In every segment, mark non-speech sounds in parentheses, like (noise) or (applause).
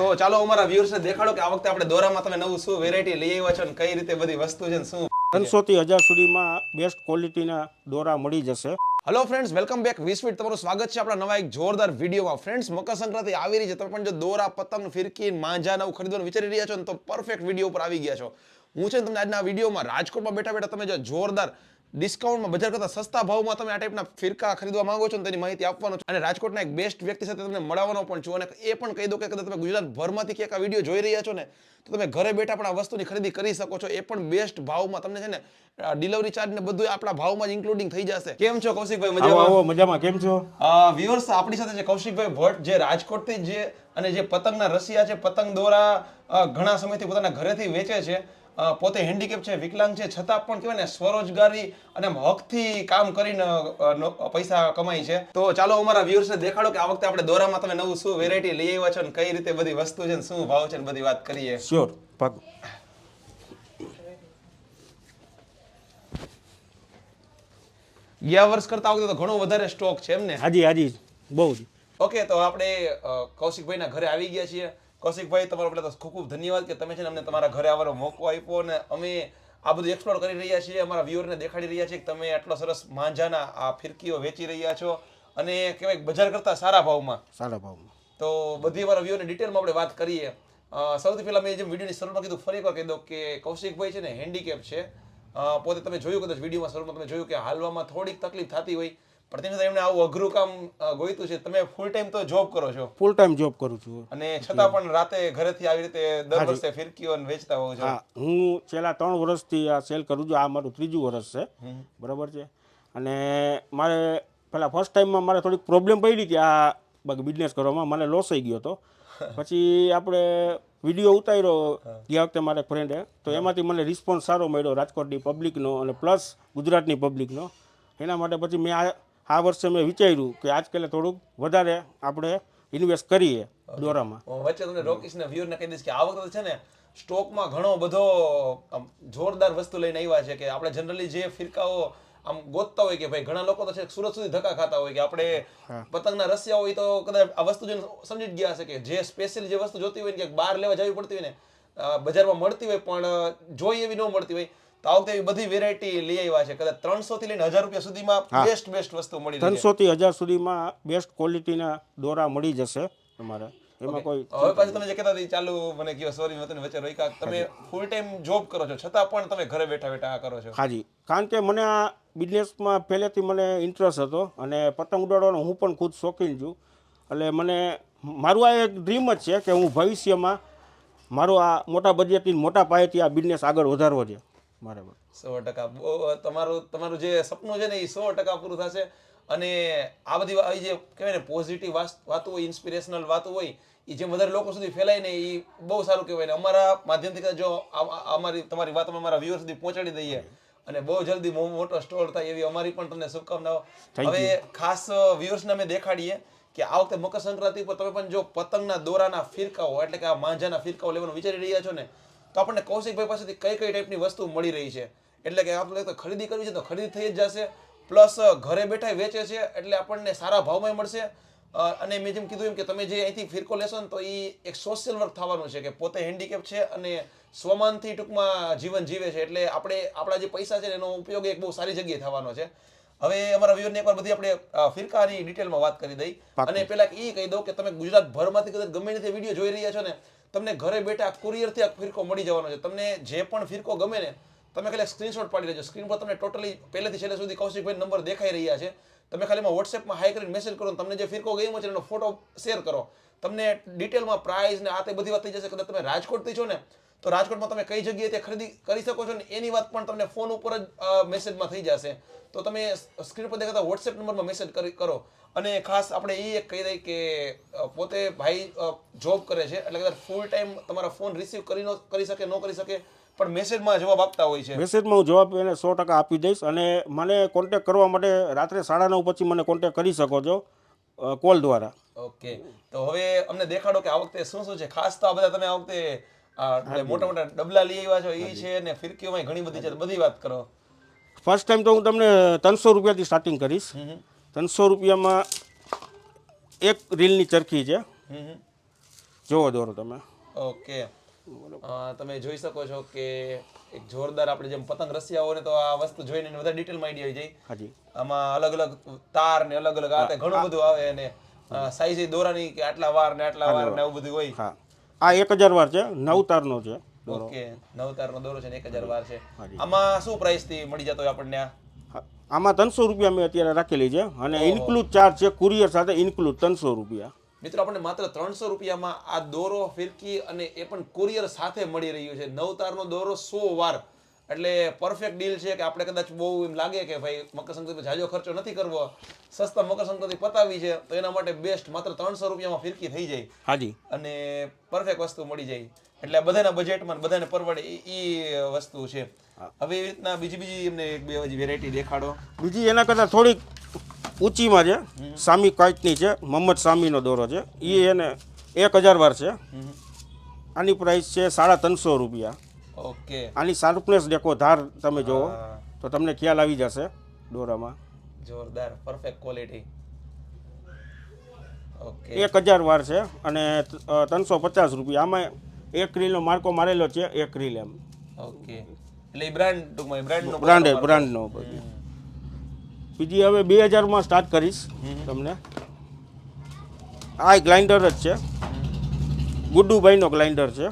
તો ચાલો અમારા વ્યુઅર્સને દેખાડો કે આ વખતે આપણે દોરામાં તમે નવું શું વેરાયટી લઈ આવ્યા છો અને કઈ રીતે બધી વસ્તુ છે ને શું ત્રણસો થી હજાર સુધીમાં બેસ્ટ ક્વોલિટીના દોરા મળી જશે. હલો ફ્રેન્ડ્સ વેલકમ બેક વીસ મિનિટ તમારું સ્વાગત છે આપણા નવા એક જોરદાર વિડીયોમાં. ફ્રેન્ડ્સ મકર સંક્રાંતિ આવી રહી છે. તમે પણ જો દોરા પતંગ ફિરકી માંજા નવું ખરીદવાનું વિચારી રહ્યા છો ને તો પરફેક્ટ વીડિયો ઉપર આવી ગયા છો. હું છે તમને આજના વિડીયોમાં રાજકોટમાં બેઠા બેઠા તમે જો જોરદાર ડિસ્કાઉન્ટમાં બજાર કરતા સસ્તા ભાવમાં તમે આ ટાઈપના ફિરકા ખરીદવા માંગો છો ને તેની માહિતી આપવાનો છો. અને રાજકોટના એક બેસ્ટ વ્યક્તિ સાથે તમને મળવાનો પણ છું. અને એ પણ કહી દો કે કદાચ તમે ગુજરાતભરમાંથી ક્યાંક આ વીડિયો જોઈ રહ્યા છો ને તો તમે ઘરે બેઠા પણ આ વસ્તુની ખરીદી કરી શકો છો. એ પણ બેસ્ટ ભાવમાં તમને છે ને ડિલિવરી ચાર્જ ને બધું આપણા ભાવમાં જ ઇન્ક્લુડિંગ થઈ જશે. કેમ છો કૌશિકભાઈ? મજામાં? મજામાં. કેમ છો? વ્યુઅર્સ આપણી સાથે છે કૌશિકભાઈ ભટ્ટ જે રાજકોટથી જે અને જે પતંગના રસિયા છે પતંગ દોરા ઘણા સમયથી પોતાના ઘરેથી વેચે છે. પોતે હેન્ડીકેપ છે વિકલાંગ છે છતાં પણ કહેવાય ને સ્વરોજગારી અને હકથી કામ કરીને પૈસા કમાય છે. તો ચાલો અમારા વ્યુઅર્સને દેખાડો કે આ વખતે આપણે દોરામાં તમે નવું શું વેરાયટી લઈ આવ્યા છો અને કઈ રીતે બધી વસ્તુ છે ને શું ભાવ છે ને બધી વાત કરીએ. શ્યોર પાકું ગયા વર્ષ કરતા વખતે તો ઘણો વધારે સ્ટોક છે એમ ને? હાજી હાજી બહુ ઓકે તો આપણે કૌશિકભાઈના ઘરે આવી ગયા છીએ. કૌશિકભાઈ તમારો પહેલાં તો ખૂબ ખૂબ ધન્યવાદ કે તમે છે ને અમને તમારા ઘરે આવવાનો મોકો આપ્યો અને અમે આ બધું એક્સપ્લોર કરી રહ્યા છીએ અમારા વ્યૂઅરને દેખાડી રહ્યા છીએ કે તમે આટલો સરસ માંજાના આ ફિરકીઓ વેચી રહ્યા છો અને કહેવાય બજાર કરતા સારા ભાવમાં. સારા ભાવમાં. તો બધી અમારા વ્યૂઅરને ડિટેલમાં આપણે વાત કરીએ. સૌથી પહેલાં મેં જેમ વિડીયોની શરૂમાં કીધું ફરી એકવાર કહી દઉં કે કૌશિકભાઈ છે ને હેન્ડીકેપ છે. પોતે તમે જોયું કદાચ વિડીયોમાં શરૂમાં તમે જોયું કે હાલવામાં થોડીક તકલીફ થતી હોય પણ એમને આવું અઘરું કામ ગોઈતું છે. તમે ફૂલ ટાઈમ તો જોબ કરો છો. ફૂલ ટાઈમ જોબ કરું છું. અને છતાં પણ રાતે ઘરેથી આવી રીતે દર વર્ષે ફિરકીઓ વેચતા હોવ છો. હા હું છેલ્લા ત્રણ વર્ષથી આ સેલ કરું છું. આ મારું ત્રીજું વર્ષ છે. બરાબર છે? અને મારે પહેલાં ફર્સ્ટ ટાઈમમાં મારે થોડીક પ્રોબ્લેમ પડી હતી આ બિઝનેસ કરવામાં મને લોસ થઈ ગયો હતો. (laughs) પછી આપણે વીડિયો ઉતાર્યો ગયા વખતે મારા ફ્રેન્ડે તો એમાંથી મને રિસ્પોન્સ સારો મળ્યો રાજકોટની પબ્લિકનો અને પ્લસ ગુજરાતની પબ્લિકનો એના માટે પછી મેં આ આ વર્ષે મેં વિચાર્યું કે આજકાલે થોડુંક વધારે આપણે ઇન્વેસ્ટ કરીએ દોરામાં. વચ્ચે તમને રોકીશ ને વ્યુઅરને કહી દઈશ કે આ વખતે છે ને સ્ટોકમાં ઘણો બધો જોરદાર વસ્તુ લઈને આવ્યા છે કે આપણે જનરલી જે ફિરકાઓ આમ ગોતતા હોય કે ભાઈ ઘણા લોકો તો છે સુરત સુધી ધક્કા ખાતા હોય કે આપણે પતંગના રસિયા હોય તો કદાચ આ વસ્તુ જોઈને સમજી ગયા હશે કે જે સ્પેશિયલ જે વસ્તુ જોતી હોય ને કે બહાર લેવા જવી પડતી હોય ને બજારમાં મળતી હોય પણ જોઈ એવી ન મળતી હોય. તો આ વખતે એવી બધી વેરાયટી લઈ આવ્યા છે. કદાચ ત્રણસો થી લઈને હજાર રૂપિયા સુધીમાં બેસ્ટ બેસ્ટ વસ્તુ મળી ત્રણસો થી હજાર સુધીમાં બેસ્ટ ક્વોલિટીના દોરા મળી જશે તમારે. એમાં કોઈ હવે પાછું તમે જે કહેતા હતી ચાલુ મને કહ્યો સોરી મેં તને વચ્ચે રોક્યા. તમે ફૂલ ટાઈમ જોબ કરો છો. છતાં પણ તમે ઘરે બેઠા બેઠા આ કરો છો. હાજી. કારણ કે મને આ બિઝનેસમાં પહેલેથી મને ઇન્ટરેસ્ટ હતો અને પતંગ ઉડાડવાનો હું પણ ખુદ શોખીન છું. એટલે મને મારું આ એક ડ્રીમ જ છે કે હું ભવિષ્યમાં મારો આ મોટા બજેટથી મોટા પાયેથી આ બિઝનેસ આગળ વધારવો છે. મારે સો ટકા. તમારું તમારું જે સપનું છે ને એ સો ટકા પૂરું થશે. અને આ બધી આવી જે કહેવાય ને પોઝિટિવ વાતો હોય ઇન્સ્પિરેશનલ વાતો હોય એ જેમ વધારે લોકો સુધી ફેલાય ને એ બહુ સારું કહેવાય. ને અમારા માધ્યમથી જો અમારી તમારી વાત અમે અમારા વ્યૂઅર સુધી પહોંચાડી દઈએ અને બહુ જલ્દી મોટો સ્ટોર થાય એવી અમારી પણ તમને શુભકામનાઓ. હવે ખાસ વ્યૂઅર્સને અમે દેખાડીએ કે આ વખતે મકર સંક્રાંતિ પર તમે પણ જો પતંગના દોરાના ફિરકાઓ એટલે કે આ માંજાના ફિરકાઓ લેવાનું વિચારી રહ્યા છો ને તો આપણને કૌશિકભાઈ પાસેથી કઈ કઈ ટાઈપની વસ્તુ મળી રહી છે? એટલે કે આપણે તો ખરીદી કરવી છે તો ખરીદી થઈ જ જશે. પ્લસ ઘરે બેઠા વેચે છે એટલે આપણને સારા ભાવમાં મળશે. અને મેં જેમ કીધું એમ કે તમે જે અહીંથી ફિરકો લેશો ને તો એ એક સોશિયલ વર્ક થવાનું છે કે પોતે હેન્ડીકેપ છે અને સ્વમાનથી ટૂંકમાં જીવન જીવે છે. એટલે આપણે આપણા જે પૈસા છે એનો ઉપયોગ એક બહુ સારી જગ્યાએ થવાનો છે. હવે અમારા વ્યુઅરને એકવાર બધી આપણે ફિરકાની ડિટેલમાં વાત કરી દઈ. અને પેલા એ કહી દઉં કે તમે ગુજરાત ભરમાંથી કદાચ ગમે તે વીડિયો જોઈ રહ્યા છો ને તમને ઘરે બેઠા કુરિયરથી આ ફિરકો મળી જવાનો છે. તમને જે પણ ફિરકો ગમે ને, તમે ખાલી સ્ક્રીનશોટ પાડી લેજો સ્ક્રીન પર તમને ટોટલી પહેલેથી છેલ્લે સુધી કૌશિકભાઈ નંબર દેખાઈ રહ્યા છે. તમે ખાલી એમાં વોટ્સએપમાં હાઈ કરીને મેસેજ કરો તમને જે ફિરકો ગયો છે એનો ફોટો શેર કરો. તમને ડિટેલમાં પ્રાઇસ ને આ તે બધી વાત થઈ જશે. કદાચ તમે રાજકોટથી છો ને તો રાજકોટમાં તમે કઈ જગ્યાએ તે ખરીદી કરી શકો છો ને એની વાત પણ તમને ફોન ઉપર જ મેસેજમાં થઈ જશે. તો તમે સ્ક્રીન પર દેખાતા વોટ્સએપ નંબરમાં મેસેજ કરી કરો. અને ખાસ આપણે એ એક કહી દઈએ કે પોતે ભાઈ જોબ કરે છે એટલે કદાચ ફૂલ ટાઈમ તમારા ફોન રિસીવ કરી ન કરી શકે ન કરી શકે પણ મેસેજમાં જવાબ આપતા હોય છે. મેસેજમાં હું જવાબ એને સો ટકા આપી દઈશ અને મને કોન્ટેક કરવા માટે રાત્રે સાડા નવ પછી મને કોન્ટેક કરી શકો છો કોલ દ્વારા. ઓકે તો હવે અમને દેખાડો કે આ વખતે શું શું છે. ખાસ તો આ બધા તમે આ વખતે મોટા મોટા ડબલા લઈ આવ્યા છો એ છે ને ફિરકીઓમાં ઘણી બધી છે બધી વાત કરો. ફર્સ્ટ ટાઈમ તો હું તમને ત્રણસો રૂપિયાથી સ્ટાર્ટિંગ કરીશ. ત્રણસો રૂપિયામાં એક રીલની ચરખી છે. જોવો દોરો તમે. ઓકે. તમે જોઈ શકો છો કે એક જોરદાર આપણે જેમ પતંગ રસિયા ને તો આ વસ્તુ જોઈને વધારે ડિટેલમાં આઈડિયા આવી જાય. હાજી આમાં અલગ અલગ તાર ને અલગ અલગ આ ઘણું બધું આવે અને સાઈઝ દોરાની કે આટલા વાર ને આટલા વાર ને આવું બધું હોય. હા. આ એક હજાર વાર છે નવ તારનો છે ઓકે નવ તારનો દોરો છે ને એક હજાર વાર છે. આમાં શું પ્રાઇસથી મળી જતો હોય આપણને આ? આમાં ત્રણસો રૂપિયા મેં અત્યારે રાખેલી છે અને ઇન્ક્લુડ ચાર્જ છે કુરિયર સાથે ઇન્ક્લુડ ત્રણસો રૂપિયા. મિત્રો આપણને માત્ર ત્રણસો રૂપિયામાં આ દોરો ફિરકી અને એ પણ કુરિયર સાથે મળી રહ્યું છે. નવ તારનો દોરો સો વાર. એટલે પરફેક્ટ ડીલ છે કે આપણે કદાચ બહુ એમ લાગે કે ભાઈ મકર સંક્રાંતિ જાજો ખર્ચો નથી કરવો સસ્તા મકર સંક્રાંતિ પતાવી છે તો એના માટે બેસ્ટ માત્ર ત્રણસો રૂપિયામાં ફિરકી થઈ જાય. હાજી. અને પરફેક્ટ વસ્તુ મળી જાય. એટલે બધાના બજેટમાં બધાને પરવડે એ વસ્તુ છે. હવે એવી રીતના બીજી બીજી એમને એક બે હજી વેરાયટી દેખાડો. બીજી એના કરતાં થોડીક ઊંચીમાં છે સામી કાચની છે મોહમ્મદ સામીનો દોરો છે. એ એને એક હજાર વાર છે. આની પ્રાઇસ છે સાડા ત્રણસો રૂપિયા. ઓકે. આની શાર્પનેસ દેખો ધાર તમે જુઓ તો તમને ખ્યાલ આવી જશે દોરામાં. જોરદાર પરફેક્ટ ક્વોલિટી ઓકે. એક હજાર વાર છે અને ત્રણસો પચાસ રૂપિયા. આમાં એક રીલનો માર્કો મારેલો છે એક રીલ એમ. ઓકે. એટલે બ્રાન્ડ ટૂંકમાં બ્રાન્ડનો બ્રાન્ડ બ્રાન્ડનો બીજી હવે બે હજારમાં સ્ટાર્ટ કરીશ તમને. આ ગ્લાઇન્ડર જ છે. ગુડ્ડુભાઈનો ગ્લાઇન્ડર છે.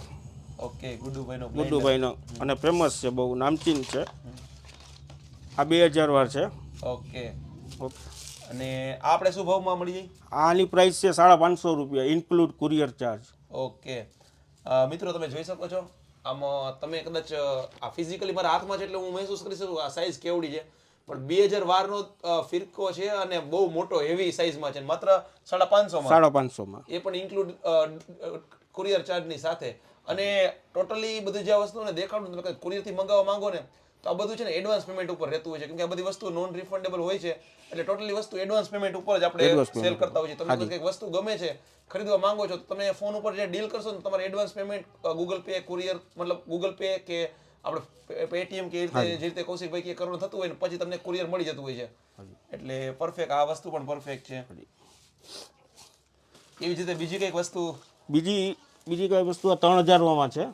ઓકે ગુડુભાઈનો ગુડુભાઈનો. અને ફેમસ છે બહુ નામચીન છે. આ બે હજાર વાર છે. Okay okay. અને આપણે શું ભાવમાં મળી જાય? આની પ્રાઇસ છે સાડા પાંચસો રૂપિયા ઇન્ક્લુડ કુરિયર ચાર્જ ઓકે મિત્રો તમે જોઈ શકો છો. આમાં તમે કદાચ આ ફિઝિકલી મારા હાથમાં છે એટલે હું મહેસૂસ કરી શકું આ સાઇઝ કેવડી છે. પણ બે હજાર વારનો ફિરકો છે અને બહુ મોટો હેવી સાઇઝમાં છે. માત્ર સાડા પાંચસોમાં. સાડા પાંચસોમાં. એ પણ ઇન્ક્લુડ કુરિયર ચાર્જની સાથે. અને ટોટલી બધી જે વસ્તુ ને દેખાડું તમે કુરિયરથી મંગાવવા માંગો ને તો આ બધું છે ને એડવાન્સ પેમેન્ટ ઉપર રહેતું હોય છે. કેમ કે આ બધી વસ્તુ નોન રિફંડેબલ હોય છે એટલે ટોટલી વસ્તુ એડવાન્સ પેમેન્ટ ઉપર જ આપણે સેલ કરતા હોઈએ તમને કંઈક વસ્તુ ગમે છે ખરીદવા માંગો છો તો તમે ફોન ઉપર જે ડીલ કરશો ને તમારે advance payment Google Pay courier મતલબ ગૂગલ પે કે આપણે પેટીએમ કે રીતે જે રીતે કૌશિકભાઈ કે કરવાનું થતું હોય ને પછી તમને કુરિયર મળી જતું હોય છે. એટલે પરફેક્ટ આ વસ્તુ પણ પરફેક્ટ છે. એવી જ રીતે બીજી કંઈક વસ્તુ? બીજી બીજી કઈ વસ્તુ આ ત્રણ હજારમાં છે.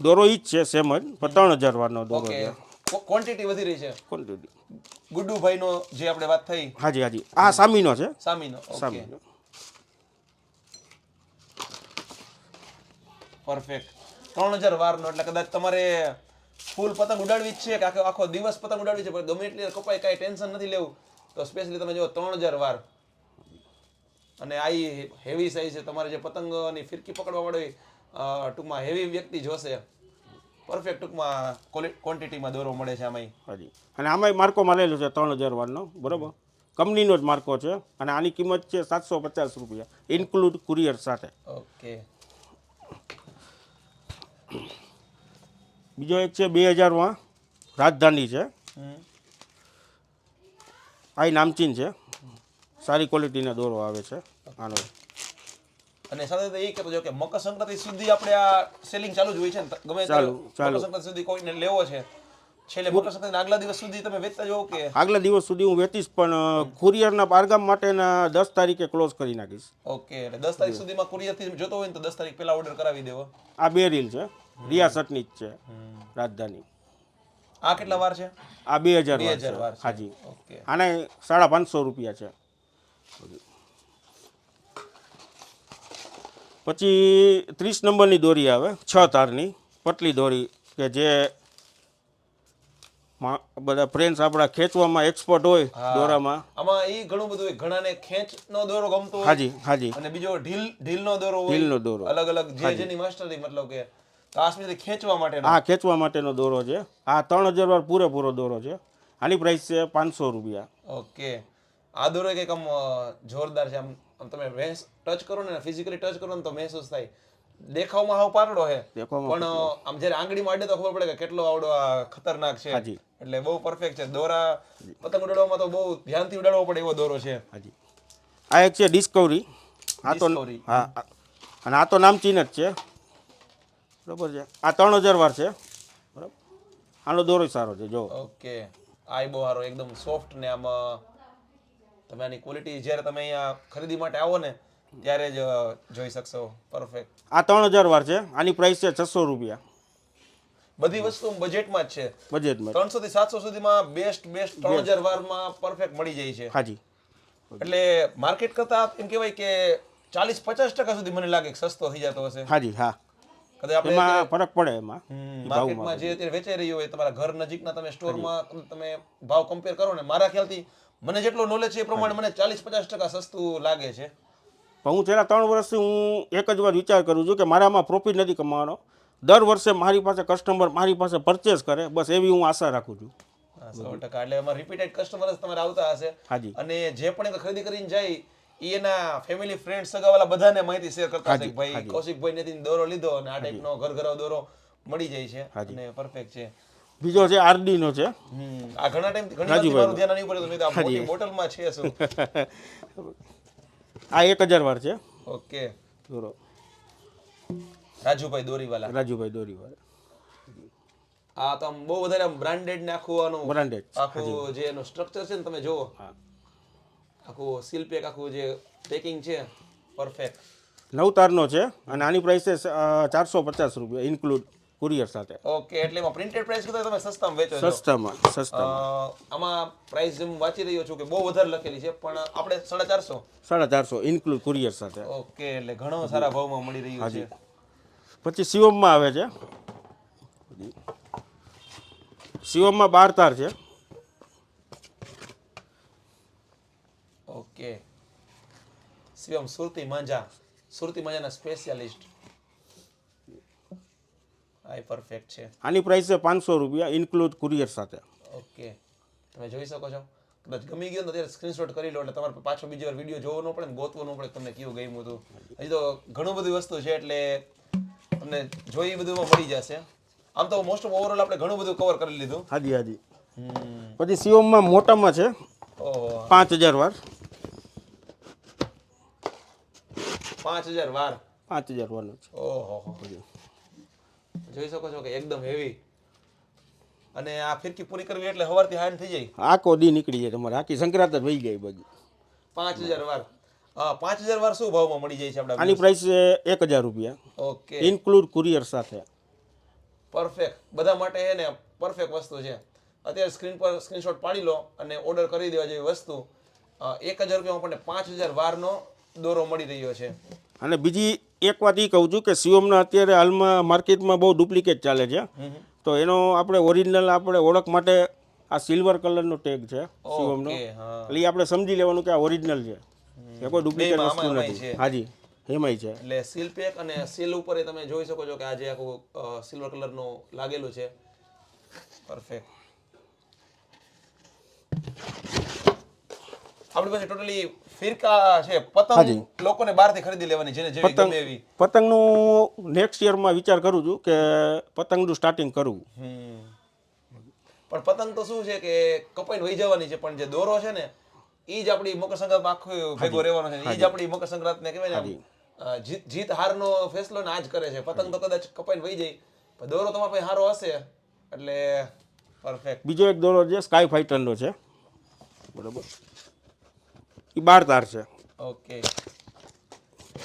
દોરો ઈ જ છે સેમ જ પણ ત્રણ હજાર વારનો દોરો છે. ક્વોન્ટિટી વધી રહી છે. Quantity. ગુડ્ડુભાઈનો જે આપણે વાત થઈ. હાજી હાજી. આ સામીનો છે. સામીનો સામીનો. પરફેક્ટ ત્રણ હજાર વારનો એટલે કદાચ તમારે ફૂલ પતંગ ઉડાડવી જ છે કે આખો આખો દિવસ પતંગ ઉડાડવી છે પણ ગમે એટલી કપાય કાંઈ ટેન્શન નથી લેવું. તો સ્પેશિયલી તમે જો ત્રણ હજાર વાર. અને આ હેવી સાઈઝ છે. તમારે જે પતંગની ફિરકી પકડવા વાળો ટૂંકમાં હેવી વ્યક્તિ જોશે પરફેક્ટ ટૂંકમાં ક્વોન્ટિટીમાં દોરો મળે છે આમાં હાજી. અને આમાંય માર્કો મળેલો છે ત્રણ હજાર વારનો. બરોબર? કંપનીનો જ માર્કો છે અને આની કિંમત છે સાતસો પચાસ રૂપિયા ઇન્ક્લુડ કુરિયર સાથે. ઓકે. બીજો એક છે બે હજારમાં રાજધાની છે. આ નામચીન છે. સારી ક્વોલિટીના દોરો આવે છે. આનો અને સાથે એ કહેતો જો કે મકર સંક્રાંતિ સુધી આપણે આ સેલિંગ ચાલુ જ હોય છે ને ગમે ચાલુ, ચાલુ. મકર સંક્રાંતિ સુધી કોઈને લેવો છે છેલ્લે મકર સંક્રાંતિ આગલા દિવસ સુધી તમે વેચતા જાઓ કે? આગલા દિવસ સુધી હું વેચીશ પણ કુરિયરના બારગામ માટેના દસ તારીખે ક્લોઝ કરી નાખીશ. ઓકે એટલે દસ તારીખ સુધીમાં કુરિયરથી જોતો હોય ને તો દસ તારીખ પહેલા ઓર્ડર કરાવી દેવો. આ બે રીલ છે. રિયા સટની જ છે. રાજધાની. આ કેટલા વાર છે? આ બે હજાર વાર હાજી. ઓકે. આને સાડા પાંચસો રૂપિયા છે. પછી ત્રીસ નંબરની દોરી આવે છ તારની પટલી દોરી કે જે બધા ફ્રેન્ડ્સ આપણા ખેંચવામાં એક્સપર્ટ હોય દોરામાં. આમાં એ ઘણું બધું હોય. ઘણાને ખેંચનો દોરો ગમતો હોય. હાજી હાજી. અને બીજો ઢીલ ઢીલનો દોરો હોય. ઢીલનો દોરો. અલગ અલગ જે જેની માસ્ટરી મતલબ કે સ્પેશિયલી ખેંચવા માટેનો. હા ખેંચવા માટેનો દોરો છે. આ ત્રણ હજાર વાર પૂરેપૂરો દોરો છે. આની પ્રાઇસ છે પાંચસો રૂપિયા. ઓકે. આ દોરો કંઈક આમ જોરદાર છે. આમ તમે વેસ ટચ કરો ને ફિઝિકલી ટચ કરો ને તો મહેસૂસ થાય. દેખાવમાં હાવ પાતળો છે. પણ આમ જ્યારે આંગળી માંડે તો ખબર પડે કે કેટલો આવડો આ ખતરનાક છે. હાજી. એટલે બહુ પરફેક્ટ છે. દોરા પતંગ ઉડાડવામાં તો બહુ ધ્યાનથી ઉડાડવો પડે એવો દોરો છે. હાજી. આ એક છે ડિસ્કવરી આ તો. હા અને આ તો નામચીન જ છે. બરાબર છે. આ ત્રણ હજાર વાર છે. બરાબર. આનો દોરો સારો છે જો ઓકે. આ બહુ સારો એકદમ સોફ્ટ ને આમ તમે આની ક્વોલિટી જ્યારે તમે અહીંયા ખરીદી માટે આવો ને ત્યારે જ જોઈ શકશો. પરફેક્ટ આ ત્રણ હજાર વાર છે. આની પ્રાઇસ છે છસો રૂપિયા. બધી વસ્તુ બજેટમાં જ છે. બજેટમાં ત્રણસો થી સાતસો સુધીમાં બેસ્ટ બેસ્ટ ત્રણ હજાર વારમાં પરફેક્ટ મળી જાય છે. હાજી. એટલે માર્કેટ કરતા એમ કહેવાય કે ચાલીસ પચાસ ટકા સુધી મને લાગે કે સસ્તો થઈ જતો હશે. હાજી હા. એમાં ફરક પડે એમાં. માર્કેટમાં જે અત્યારે વેચાઈ રહ્યું હોય તમારા ઘર નજીકના તમે સ્ટોરમાં તમે ભાવ કમ્પેર કરો ને મારા ખ્યાલથી મને જેટલો નોલેજ છે એ પ્રમાણે મને ચાલીસ પચાસ ટકા સસ્તું લાગે છે. પણ હું છેલ્લા ત્રણ વર્ષથી હું એક જ વાર વિચાર કરું છું કે મારામાં પ્રોફિટ નથી કમાવાનો. દર વર્ષે મારી પાસે કસ્ટમર મારી પાસે પરચેસ કરે બસ એવી હું આશા રાખું છું. સો ટકા. એટલે એમાં રિપીટેડ કસ્ટમર જ તમારે આવતા હશે. હાજી. અને જે પણ એક ખરીદી કરીને જાય એના ફેમિલી ફ્રેન્ડ સગાવાલા બધાને માહિતી શેર કરતા હશે ભાઈ કૌશિકભાઈ નથી દોરો લીધો અને આ ટાઈપનો ઘર ઘર દોરો મળી જાય છે અને પરફેક્ટ છે. બીજો છે આરડીનો છે. હમ, આ ઘણા ટાઈમ ઘણી ધ્યાન નહીં પડે તો મેં આ મોટી બોટલમાં છે શું? (laughs) આ એક હજાર વાર છે. ઓકે. દોરો રાજુભાઈ દોરીવાલા. રાજુભાઈ દોરીવાલા. આ તો બહુ વધારે બ્રાન્ડેડ ને આખું બ્રાન્ડેડ આખું જે. એનું સ્ટ્રક્ચર છે ને તમે જુઓ. આખું સીલ પેક આખું જે પેકિંગ છે પરફેક્ટ નવ તારનો છે અને આની પ્રાઇસ છે ચારસો પચાસ રૂપિયા ઇન્ક્લુડ કુરિયર સાથે. ઓકે એટલે એમાં પ્રિન્ટેડ પ્રાઇસ કીધું તમે સસ્તામાં વેચો છો? સસ્તામાં સસ્તામાં. આમાં પ્રાઇસ હું વાંચી રહ્યો છું કે બહુ વધારે લખેલી છે પણ આપણે સાડા ચારસો? સાડા ચારસો ઇન્ક્લુડ કુરિયર સાથે. ઓકે એટલે ઘણો સારા ભાવમાં મળી રહ્યું છે. પછી શિવમમાં આવે છે. શિવમમાં બાર તાર છે. ઓકે. શિવમ સુરતી માંજા સુરતી માંજાના સ્પેશિયાલિસ્ટ આ પરફેક્ટ છે. આની પ્રાઇસ છે પાંચસો રૂપિયા ઇન્ક્લુડ કુરિયર સાથે. ઓકે તમે જોઈ શકો છો. કદાચ ગમી ગયો અત્યારે તો ત્યારે સ્ક્રીનશોટ કરી લો એટલે તમારે પાછો બીજી વાર વીડિયો જોવો ન પડે ને ગોતવો ન પડે તમને કેવું ગમ્યું હતું. હજી તો ઘણું બધી વસ્તુ છે એટલે તમને જોઈ બધું મળી જશે. આમ તો મોસ્ટ ઓફ ઓવરઓલ આપણે ઘણું બધું કવર કરી લીધું. હાજી હાજી. પછી સીઓમમાં મોટામાં છે. પાંચ હજાર વાર. પાંચ હજાર વાર. પાંચ હજાર વારનું છે. ઓહો. જોઈ શકો છો કે એકદમ હેવી અને આ ફિરકી પૂરી કરવી એટલે સવારથી હાંડ થઈ જાય. આખો દી નીકળી જાય તમારે. આખી સંક્રાંત જ વહી જાય બધી પાંચ હજાર વાર. પાંચ હજાર વાર શું ભાવમાં મળી જાય છે આપણે આની પ્રાઇસ એક હજાર રૂપિયા. ઓકે. ઇન્ક્લુડ કુરિયર સાથે. પરફેક્ટ બધા માટે હે ને પરફેક્ટ વસ્તુ છે. અત્યારે સ્ક્રીન પર સ્ક્રીનશોટ પાડી લો અને ઓર્ડર કરી દેવા જેવી વસ્તુ. એક હજાર રૂપિયામાં આપણને પાંચ હજાર વારનો દોરો મળી રહ્યો છે. અને બીજી એક વાત એ કહું છું કે શિવમના અત્યારે હાલમાં માર્કેટમાં બહુ ડુપ્લિકેટ ચાલે છે. તો એનો આપણે ઓરિજિનલ આપણે ઓળખ માટે આ સિલ્વર કલરનો ટેગ છે ઓકે એટલે એ આપણે સમજી લેવાનું કે આ ઓરિજિનલ છે. એ કોઈ ડુપ્લિકેટ વસ્તુ નથી. હાજી એમાંય છે. એટલે સીલ પેક અને સીલ ઉપર તમે જોઈ શકો છો કે આ જે આખું સિલ્વર કલરનો લાગેલું છે. પરફેક્ટ આપણી પાસે ટોટલી ફિરકા છે પતંગ લોકોને બહારથી ખરીદી લેવાની જેને જેવી ગમે એવી. પતંગનું નેક્સ્ટ યરમાં વિચાર કરું છું કે પતંગનું સ્ટાર્ટિંગ કરવું પણ પતંગ તો શું છે કે કપાઈને વહી જવાની છે પણ જે દોરો છે ને ઈ જ આપણી મકર સંક્રાંત આખો ભેગો રહેવાનો છે. ઈ જ આપણી મકર સંક્રાંત ને કહેવાય ને જીત જીત હારનો ફેસલો ને આજ કરે છે. પતંગ તો કદાચ કપાઈને વહી જાય. પણ દોરો તમારા પાસે હારો હશે એટલે પરફેક્ટ બીજો એક દોરો છે સ્કાય ફાઇટરનો છે. બરોબર? એ બાર તાર છે. ઓકે.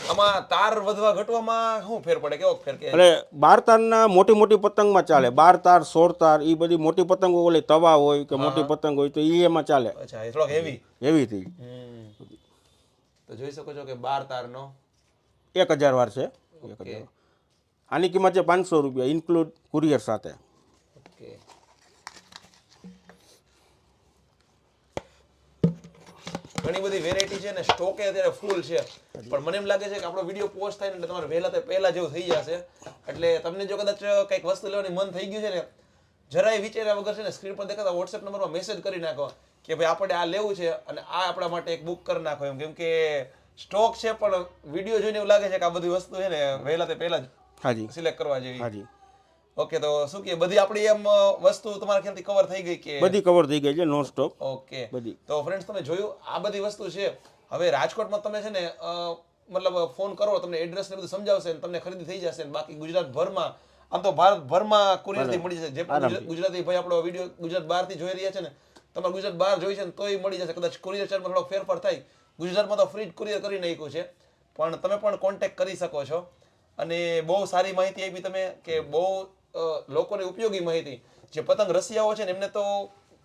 આમાં તાર વધવા ઘટવામાં શું ફેર પડે? કેવો ફેર કે? એટલે બાર તારના મોટી મોટી પતંગમાં ચાલે. બાર તાર સોળ તાર એ બધી મોટી પતંગો ઓલી તવા હોય કે મોટી પતંગ હોય તો એ એમાં ચાલે. અચ્છા એ થોડોક હેવી હેવી થી. તો જોઈ શકો છો કે બાર તારનો એક હજાર વાર છે. એક હજાર આની કિંમત છે પાંચસો રૂપિયા ઇન્ક્લુડ કુરિયર સાથે ઓકે ઘણી બધી વેરાયટી છે ને સ્ટોકે અત્યારે ફૂલ છે. પણ મને એમ લાગે છે કે આપણો વીડિયો પોસ્ટ થાય ને એટલે તમારે વહેલા તે પહેલા જેવું થઈ જશે. એટલે તમને જો કદાચ કંઈક વસ્તુ લેવાની મન થઈ ગયું છે ને જરાય વિચાર્યા વગર છે ને સ્ક્રીન પર દેખાતા વોટ્સએપ નંબરમાં મેસેજ કરી નાખો કે ભાઈ આપણે આ લેવું છે અને આ આપણા માટે એક બુક કરી નાખો એમ. કેમ કે સ્ટોક છે પણ વીડિયો જોઈને એવું લાગે છે કે આ બધી વસ્તુ છે ને વહેલા તે પહેલા જ હાજી. સિલેક્ટ કરવા જેવી. હાજી. ઓકે તો શું કે બધી આપણી એમ વસ્તુ તમારા ખ્યાલથી કવર થઈ ગઈ કે? બધી કવર થઈ ગઈ છે નોન સ્ટોપ ઓકે બધી. તો ફ્રેન્ડ્સ તમે જોયું આ બધી વસ્તુ છે? હવે રાજકોટમાં તમે છે ને મતલબ ફોન કરો તમને એડ્રેસ ને બધું સમજાવશે ને તમને ખરીદી થઈ જશે ને બાકી ગુજરાતભરમાં આમ તો ભારત ભરમાં કુરિયરથી મળી જશે. જે ગુજરાત- ગુજરાતી ભાઈ આપણો વીડિયો ગુજરાત બહારથી જોઈ રહ્યા છે ને તમારે ગુજરાત બહાર જોઈ છે ને તોય મળી જશે. કદાચ કુરિયર ચાર્જમાં થોડો ફેરફાર થાય. ગુજરાતમાં તો ફ્રી જ કુરિયર કરી નાખ્યું છે. પણ તમે પણ કોન્ટેક્ટ કરી શકો છો. અને બહુ સારી માહિતી આપી તમે કે બહુ લોકોને ઉપયોગી માહિતી. જે પતંગ રસિયાઓ છે ને એમને તો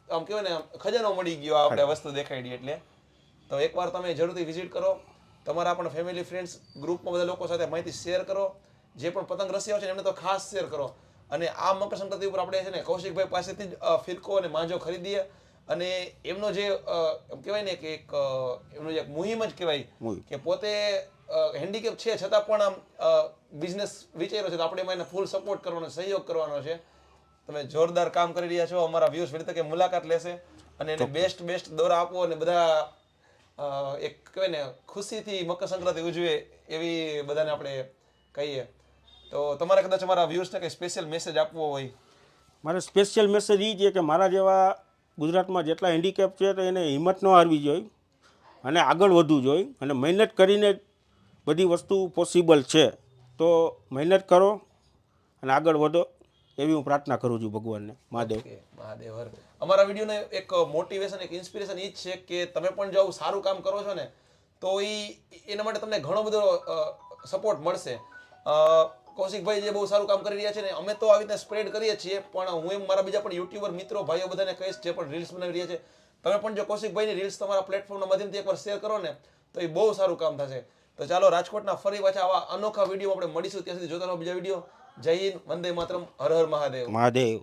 આમ કહેવાય ને ખજાનો મળી ગયો આપણે વસ્તુ દેખાડી એટલે. તો એકવાર તમે જરૂરથી વિઝિટ કરો. તમારા પણ ફેમિલી ફ્રેન્ડ્સ ગ્રુપમાં બધા લોકો સાથે માહિતી શેર કરો. જે પણ પતંગ રસિયાઓ છે એમને તો ખાસ શેર કરો. અને આ મકર સંક્રાંતિ ઉપર આપણે છે ને કૌશિકભાઈ પાસેથી જ ફિરકો અને માંજો ખરીદીએ. અને એમનો જે કહેવાય ને કે એક એમનું જે એક મુહિમ જ કહેવાય કે પોતે હેન્ડીકેપ છે છતાં પણ આમ બિઝનેસ વિચાર્યો છે તો આપણે એમાં એને ફૂલ સપોર્ટ કરવાનો સહયોગ કરવાનો છે. તમે જોરદાર કામ કરી રહ્યા છો અમારા વ્યૂઝ ફરી તકે મુલાકાત લેશે અને એને બેસ્ટ બેસ્ટ દોરા આપો અને બધા એક કહેવાય ને ખુશીથી મકર સંક્રાંતિ ઉજવે એવી બધાને આપણે કહીએ. તો તમારે કદાચ અમારા વ્યૂઝને કંઈ સ્પેશિયલ મેસેજ આપવો હોય? મારે સ્પેશિયલ મેસેજ એ છે કે મારા જેવા ગુજરાતમાં જેટલા હેન્ડીકેપ છે તો એને હિંમત ન હારવી જોઈએ. અને આગળ વધવું જોઈએ. અને મહેનત કરીને બધી વસ્તુ પોસિબલ છે. તો મહેનત કરો અને આગળ વધો એવી હું પ્રાર્થના કરું છું ભગવાનને. મહાદેવ. મહાદેવ અમારા વિડીયોને એક મોટિવેશન એક ઇન્સ્પિરેશન એ જ છે કે તમે પણ જો સારું કામ કરો છો ને, તો એ એના માટે તમને ઘણો બધો સપોર્ટ મળશે. કૌશિકભાઈ જે બહુ સારું કામ કરી રહ્યા છે ને, અમે તો આવી રીતે સ્પ્રેડ કરીએ છીએ, પણ હું એમ મારા બીજા પણ યુટ્યુબર મિત્રો, ભાઈઓ બધાને કહીશ, જે પણ રીલ્સ બનાવી રહ્યા છે, તમે પણ જો કૌશિકભાઈની રીલ્સ તમારા પ્લેટફોર્મના માધ્યમથી એકવાર શેર કરો ને, તો એ બહુ સારું કામ થશે. તો ચાલો રાજકોટના ફરી પાછા આવા અનોખા વીડિયો આપણે મળીશું. ત્યાં સુધી જોતા રહો બીજા વીડિયો. જય હિન્દ, વંદે માતરમ, હર હર મહાદેવ. મહાદેવ.